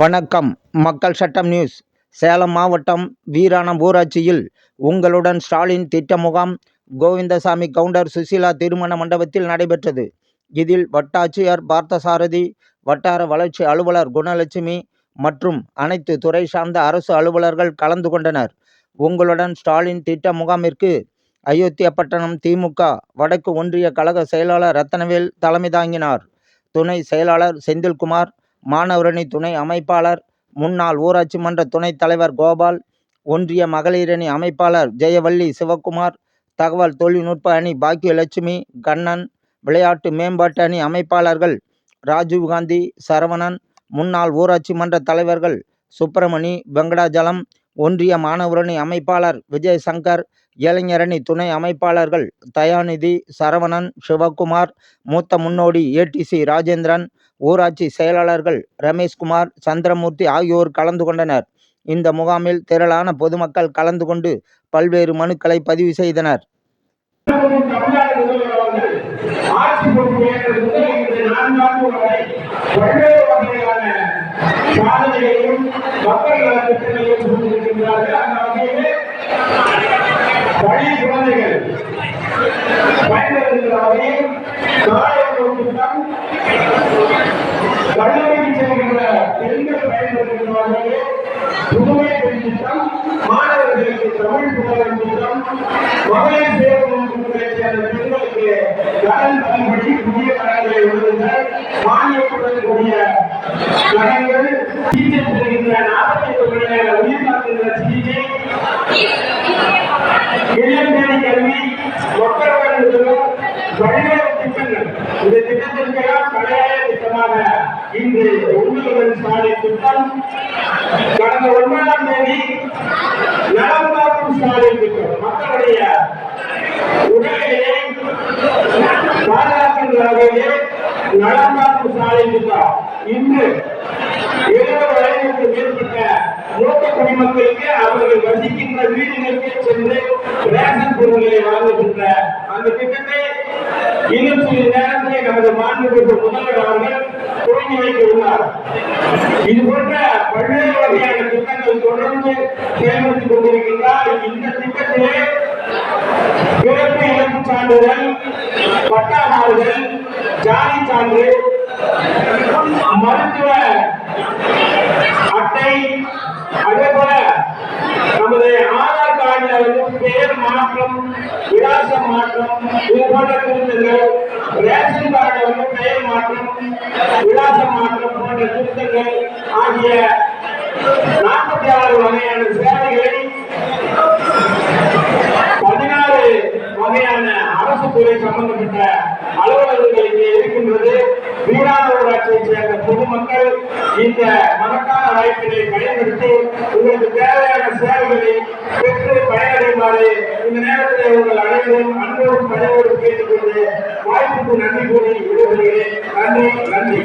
வணக்கம் மக்கள் சட்டம் நியூஸ். சேலம் மாவட்டம் வீராணம் ஊராட்சியில் உங்களுடன் ஸ்டாலின் திட்ட முகாம் கோவிந்தசாமி கவுண்டர் சுசீலா திருமண மண்டபத்தில் நடைபெற்றது. இதில் வட்டாட்சியர் பார்த்தசாரதி வட்டார வளர்ச்சி அலுவலர் குணலட்சுமி மற்றும் அனைத்து துறை சார்ந்த அரசு அலுவலர்கள் கலந்து கொண்டனர். உங்களுடன் ஸ்டாலின் திட்ட முகாமிற்கு அயோத்தியாப்பட்டினம் திமுக வடக்கு ஒன்றிய கழக செயலாளர் ரத்தனவேல் தலைமை தாங்கினார். துணை செயலாளர் செந்தில்குமார் மாணவரணி துணை அமைப்பாளர் முன்னாள் ஊராட்சி மன்ற துணைத் தலைவர் கோபால் ஒன்றிய மகளிரணி அமைப்பாளர் ஜெயவள்ளி சிவக்குமார் தகவல் தொழில்நுட்ப அணி பாக்கியலட்சுமி கண்ணன் விளையாட்டு மேம்பாட்டு அணி அமைப்பாளர்கள் ராஜீவ்காந்தி சரவணன் முன்னாள் ஊராட்சி மன்ற தலைவர்கள் சுப்பிரமணி வெங்கடாஜலம் ஒன்றிய மாணவரணி அமைப்பாளர் விஜயசங்கர் இளைஞரணி துணை அமைப்பாளர்கள் தயாநிதி சரவணன் சிவக்குமார் மூத்த முன்னோடி ஏடிசி ராஜேந்திரன் ஊராட்சி செயலாளர்கள் ரமேஷ்குமார் சந்திரமூர்த்தி ஆகியோர் கலந்து கொண்டனர். இந்த முகாமில் திரளான பொதுமக்கள் கலந்து கொண்டு பல்வேறு மனுக்களை பதிவு செய்தனர். குழந்தைகள் பயன்பெறுகின்ற வகையில் கல்லூரிக்கு செல்கின்ற பெண்கள் பயன்பெறுகின்ற புதுமை பெண் திட்டம் மாணவர்களுக்கு தமிழ் புத்தகம் திட்டம் மகளிர் சேவகம் குழுக்களைச் சேர்ந்த பெண்களுக்கு கடன் தள்ளுபடி புதிய கடன்களை வழங்குங்கள் மானியத்துடன் கூடிய கடன்கள் சிகிச்சை பெறுகின்ற நாற்பத்தைந்து மணி நேர உயிர் காக்கின்ற சிகிச்சை இளைஞரணி கல்வி மக்கள் முதல்வர் பல்வேறு திட்டங்கள். இந்த திட்டத்திற்கெல்லாம் பழைய திட்டமாக இன்று உங்களுடன் சாலை திட்டம் கடந்த ஒன்பதாம் தேதி நலம் காக்கும் சாலை திட்டம் மக்களுடைய உடல்நிலையை பாதுகாக்கின்ற வகையிலே நலம் காக்கும் சாலை திட்டம் இன்று எழுபது வயதுக்கு மேற்பட்ட மூத்த குடிமக்களுக்கு அவர்கள் வசிக்கின்ற வீடுகளுக்கு சென்று ரேஷன் பொருட்களை வழங்குகின்ற அந்த திட்டத்தை இன்னும் சில நேரத்திலே நமது மாண்புமிகு முதல்வர் அவர்கள் துவங்கி வைக்க இது போன்ற பல்வேறு வகையான திட்டங்கள் தொடர்ந்து செயல்படுத்திக் கொண்டிருக்கின்றார். இந்த திட்டத்திலே பிறப்பு இழப்பு சான்றிதழ் பட்டாமாறுதல் ஜாதி சான்று மருத்துவ அட்டை அதே போல நமது ஆதார் கார்டில் வந்து பெயர் மாற்றம் விலாச மாற்றம் இது போன்ற திருத்தங்கள் வந்து பெயர் மாற்றம் விலாச மாற்றம் போன்ற திருத்தங்கள் ஆகிய நாற்பத்தி ஆறு வகையான சேவைகளை பதினாறு வகையான அரசு துறை சம்பந்தப்பட்ட அலுவலகங்கள் இங்கே இருக்கின்றது. வீராண ஊராட்சியை சேர்ந்த பொதுமக்கள் இந்த மகத்தான வாய்ப்பினை பயன்படுத்தி உங்களுக்கு தேவையான சேவைகளை பெற்று பயனடைமாறு இந்த நேரத்தில் உங்கள் அனைவரும் அன்போடும் பணியோடு கேட்டுக்கொண்டு வாய்ப்புக்கு நன்றி கூறி விடுபடுகிறேன் நன்றி நன்றி.